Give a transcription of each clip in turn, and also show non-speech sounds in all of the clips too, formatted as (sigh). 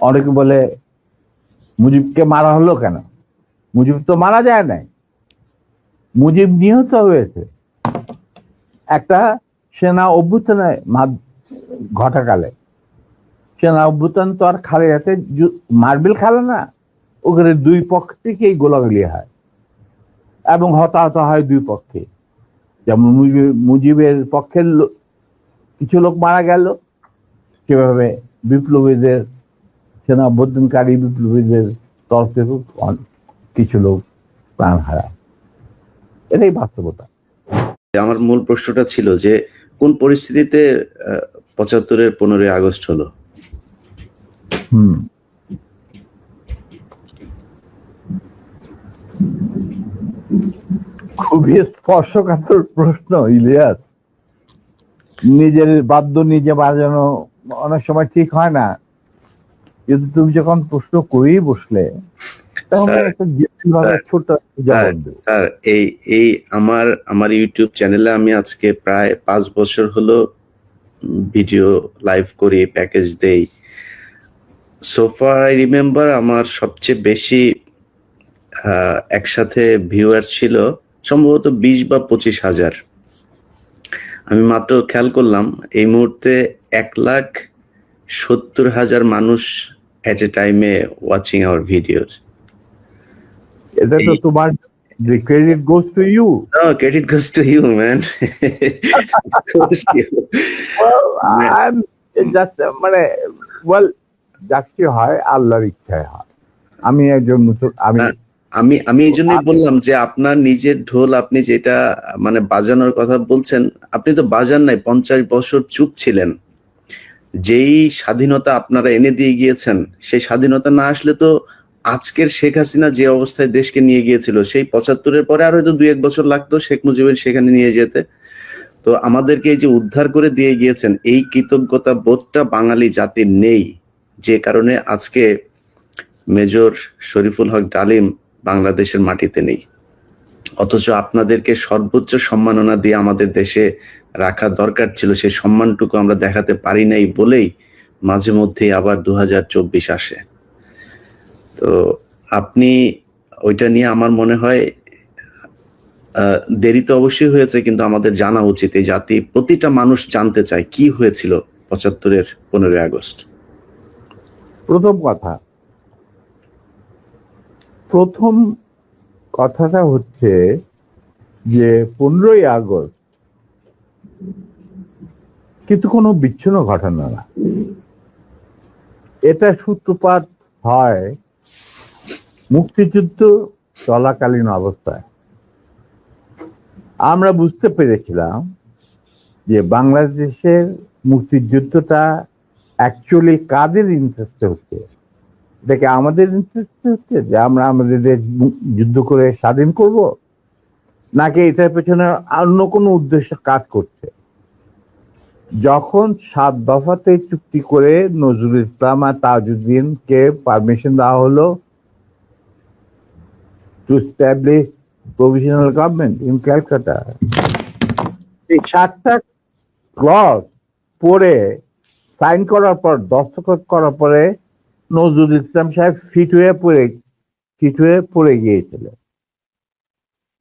অনেকে বলে, মুজিবকে মারা হলো কেন? মুজিব তো মারা যায় নাই। মুজিব নিহত হয়েছে। একটা সেনা অভ্যুত্থানে ঘটাকালে। সেনা অভ্যুত্থান তো আর খালে যাতে মার্বেল খেলে না। ওখানে দুই পক্ষ থেকেই গোলাগুলি হয়। এবং হতাহত হয় দুই পক্ষে। যেমন মুজিব- মুজিবের পক্ষের কিছু লোক মারা গেল। সেভাবে বিপ্লবীদের সেনা অভ্যুত্থানকারী বিপ্লবীদের তরফ থেকে কিছু লোক প্রাণ হারায়। এটাই বাস্তবতা। আমার মূল প্রশ্নটা ছিল যে কোন পরিস্থিতিতে পঁচাত্তরের পনেরোই আগস্ট হলো? হুম। খুবই স্পর্শকাতর প্রশ্ন ইলিয়াস। নিজের বাদ্য নিজে বাজানো অনেক সময় ঠিক হয় না। কিন্তু তুমি যখন প্রশ্ন করেই বসলে স্যার, এই এই আমার আমার ইউটিউব চ্যানেলে আমি আজকে প্রায় পাঁচ বছর হলো ভিডিও লাইভ করি প্যাকেজ দেই। সোফার আই রিমেম্বার আমার সবচেয়ে বেশি একসাথে ভিউয়ার ছিল সম্ভবত বিশ বা পঁচিশ হাজার। আমি মাত্র খেয়াল করলাম এই মুহূর্তে এক লাখ সত্তর হাজার মানুষ এট এ টাইমে ওয়াচিং আওয়ার ভিডিওস এটা তো এই- তোমার the credit goes to you? No, credit goes to you, man. (laughs) goes to you. Well, মানে- I'm just মানে ওয়েল যাচ্ছি হয় আল্লাহর ইচ্ছায় হয়। আমি একজন আমি আমি আমি এই জন্যই বললাম যে আপনার নিজের ঢোল আপনি যেটা মানে বাজানোর কথা বলছেন আপনি তো বাজান নাই পঞ্চাশ বছর চুপ ছিলেন। যেই স্বাধীনতা আপনারা এনে দিয়ে গিয়েছেন, সেই স্বাধীনতা না আসলে তো আজকের শেখ হাসিনা যে অবস্থায় দেশকে নিয়ে গিয়েছিল, সেই পঁচাত্তরের পরে আর হয়তো দুই এক বছর লাগতো শেখ মুজিবের সেখানে নিয়ে যেতে। তো আমাদেরকে এই যে উদ্ধার করে দিয়ে গিয়েছেন, এই কৃতজ্ঞতা বোধটা বাঙালি জাতির নেই। যে কারণে আজকে মেজর শরীফুল হক ডালিম বাংলাদেশের মাটিতে নেই। অথচ আপনাদেরকে সর্বোচ্চ সম্মাননা দিয়ে আমাদের দেশে রাখা দরকার ছিল, সেই সম্মানটুকু আমরা দেখাতে পারি নাই বলেই মাঝে মধ্যেই আবার দু হাজার চব্বিশ আসে। তো আপনি ওইটা নিয়ে আমার মনে হয় দেরি তো অবশ্যই হয়েছে, কিন্তু আমাদের জানা উচিত এই জাতি প্রতিটা মানুষ জানতে চায় কি হয়েছিল পঁচাত্তরের পনেরোই আগস্ট। প্রথম কথা, প্রথম কথাটা হচ্ছে যে পনেরোই আগস্ট কিন্তু কোনো বিচ্ছিন্ন ঘটনা না। এটা সূত্রপাত হয় মুক্তিযুদ্ধ চলাকালীন অবস্থায়। আমরা বুঝতে পেরেছিলাম যে বাংলাদেশের মুক্তিযুদ্ধটা অ্যাকচুয়ালি কাদের ইন্টারেস্টে হচ্ছে? দেখে আমাদের ইন্টারেস্টে হচ্ছে যে আমরা আমাদের দেশ যুদ্ধ করে স্বাধীন করব? নাকি এটার পেছনে অন্য কোনো উদ্দেশ্য কাজ করছে? যখন সাত দফাতে চুক্তি করে নজরুল ইসলাম আর তাজউদ্দিনকে পারমিশন দেওয়া হলো to establish provisional government in Calcutta এই সাতটা ক্লজ পড়ে সাইন করার পর, দস্তখত করার পরে নজরুল ইসলাম সাহেব ফিট হয়ে পড়ে, ফিট হয়ে পড়ে গিয়েছিল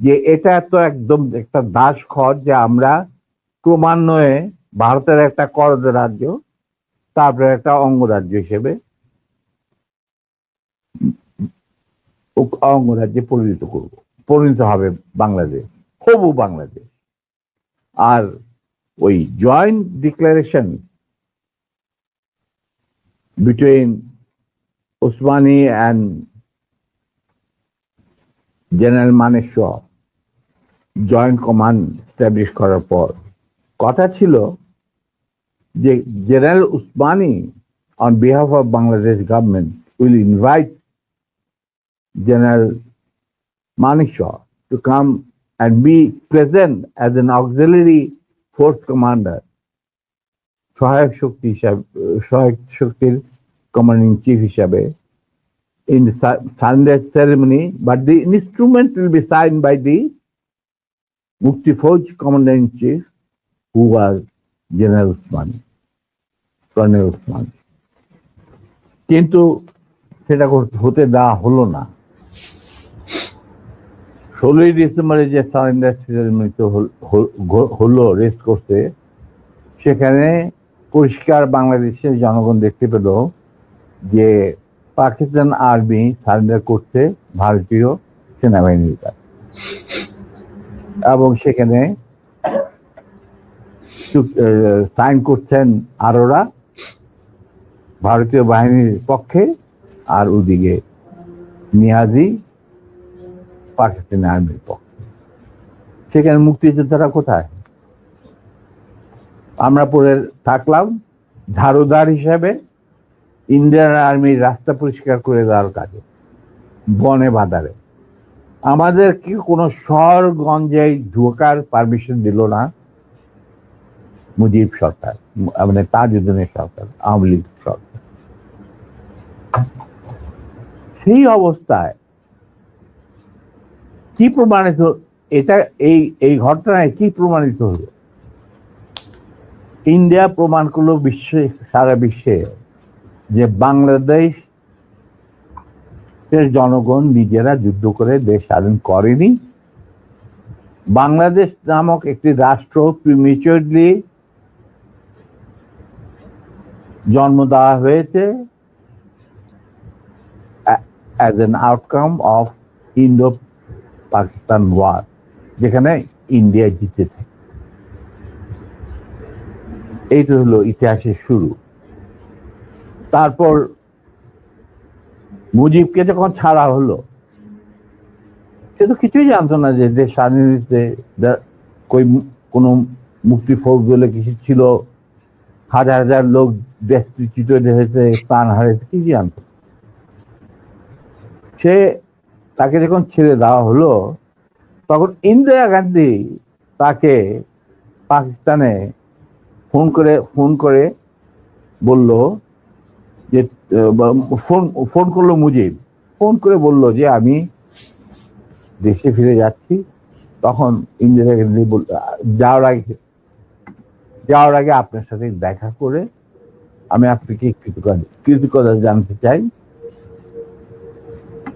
যে এটা তো একদম একটা দাস খর যে আমরা ক্রমান্বয়ে ভারতের একটা করদ রাজ্য, তারপরে একটা অঙ্গরাজ্য হিসেবে অঙ্গরাজ্যে পরিণত করব। পরিণত হবে বাংলাদেশ, হবু বাংলাদেশ। আর ওই joint declaration between Usmani and general Maneshwar joint command establish করার পর, কথা ছিল যে general Osmani on behalf of Bangladesh government will invite general Maneshaw to come and be present as an auxiliary force commander সহায়ক শক্তি হিসাবে সহায়ক শক্তির কমান্ডিং চিফ হিসাবে in the sa- Sunday ceremony, but the instrument will be signed by the Mukti Fauj commander in chief, who was General Usmani, Colonel Usmani. কিন্তু সেটা হতে দেওয়া হলো না। ষোলোই ডিসেম্বরে যে সারেন্ডার সেরেমনিতে হলো রেস্ট করতে সেখানে পরিষ্কার বাংলাদেশের জনগণ দেখতে পেল যে পাকিস্তান আর্মি সারেন্ডার করছে ভারতীয় সেনাবাহিনীর কাছে এবং সেখানে সাইন করছেন আরোরা। ভারতীয় বাহিনীর পক্ষে আর ওদিকে নিয়াজি পাকিস্তানি আর্মির পক্ষে। সেখানে মুক্তিযোদ্ধারা কোথায়? আমরা পরে থাকলাম ঝাড়ুদার হিসাবে। ইন্ডিয়ান আর্মির রাস্তা পরিষ্কার করে দেওয়ার কাজে, বনে বাদারে আমাদের কি কোনো শহরগঞ্জে ঢোকার পারমিশন দিল না? মুজিব সরকার মানে তাজউদ্দিনের সরকার, আওয়ামী লীগ সরকার। সেই অবস্থায় কি প্রমাণিত এটা এই এই ঘটনায় কি প্রমাণিত হলো? ইন্ডিয়া প্রমাণ করল বিশ্বে, সারা বিশ্বে যে বাংলাদেশ এর জনগণ নিজেরা যুদ্ধ করে দেশ স্বাধীন করেনি। বাংলাদেশ নামক একটি রাষ্ট্র প্রিমিচুরলি জন্ম দেওয়া হয়েছে। As an outcome of Indo Pakistan war যেখানে ইন্ডিয়া জিতেছে এইটা হলো ইতিহাসের শুরু। তারপর মুজিবকে যখন ছাড়া হলো, সে তো কিছুই জানতো না যে দেশ স্বাধীনতে কই কোনো মুক্তি ফৌজ বলে কিছু ছিল, হাজার হাজার লোক দেশচ্যুত হয়েছে, প্রাণ হারিয়েছে কি জানতো সে তাকে যখন ছেড়ে দেওয়া হলো, তখন ইন্দিরা গান্ধী তাকে পাকিস্তানে ফোন করে ফোন করে বলল যে ফোন ফোন করল মুজিব। ফোন করে বলল যে, আমি দেশে ফিরে যাচ্ছি। তখন ইন্দিরা গান্ধী যাওয়ার আগে যাওয়ার আগে আপনার সাথে দেখা করে আমি আপনাকে কৃতজ্ঞতা কৃতজ্ঞতা জানতে চাই।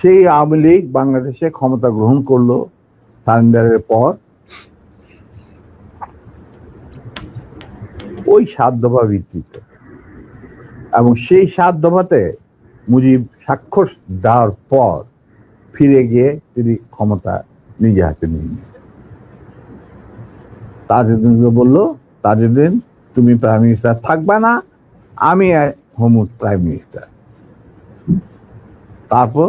সেই আওয়ামী লীগ বাংলাদেশে ক্ষমতা গ্রহণ করল সারেন্ডারের পর। ওই সাত দফা ভিত্তিতে। এবং সেই সাত দফাতে মুজিব স্বাক্ষর দেওয়ার পর ফিরে গিয়ে তিনি ক্ষমতা নিজে হাতে নিয়ে নিলেন। তাজউদ্দিনকে বলল, তাজউদ্দিন, তুমি প্রাইম মিনিস্টার থাকবে না, আমি হোম প্রাইম মিনিস্টার তারপর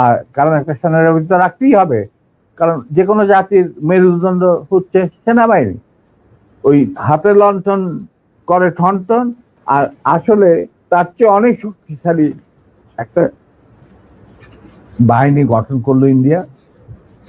আর কারণ একটা সেনাবাহিনী তো রাখতেই হবে। কারণ যে কোনো জাতির মেরুদণ্ড হচ্ছে সেনাবাহিনী। ওই হাতে লন্ঠন করে ঠনটন, আর আসলে তার চেয়ে অনেক শক্তিশালী একটা বাহিনী গঠন করল ইন্ডিয়া।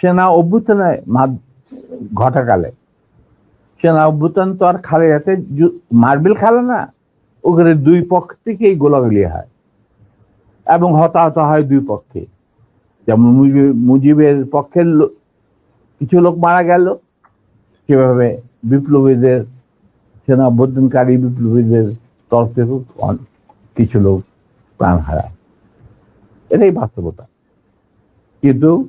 সেনা অভ্যুত্থানে ঘটাকালে। সেনা অভ্যুত্থান তো আর খালে যাতে মার্বেল খেলে না, ওখানে দুই পক্ষ থেকেই গোলাগুলি হয় এবং হতাহত হয় দুই পক্ষে। যেমন মুজিব- মুজিবের পক্ষের কিছু লোক মারা গেল, সেভাবে বিপ্লবীদের সেনা অভ্যুত্থানকারী বিপ্লবীদের তরফ থেকে অন- কিছু লোক প্রাণ হারায়। এটাই বাস্তবতা। কিন্তু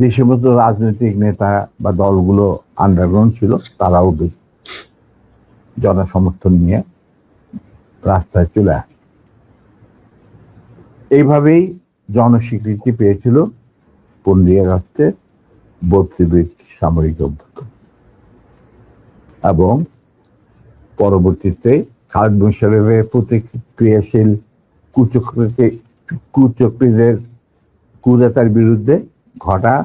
যে সমস্ত রাজনৈতিক নেতা বা দলগুলো আন্ডারগ্রাউন্ড ছিল, তারাও বেশ জনসমর্থন নিয়ে রাস্তায় চলে আসে। এইভাবেই জনস্বীকৃতি পেয়েছিল পনেরোই আগস্টে বত্রিশ সামরিক অভ্যুত্থান। এবং পরবর্তীতে খালেদ মুশারফের প্রতিক্রিয়াশীল কুচক্রী কুচক্রীদের কুদাতার বিরুদ্ধে ঘটা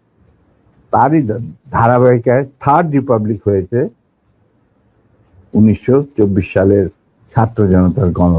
তারই ধারাবাহিকায় থার্ড রিপাবলিক হয়েছে উনিশশো চব্বিশ সালের ছাত্র জনতার গণ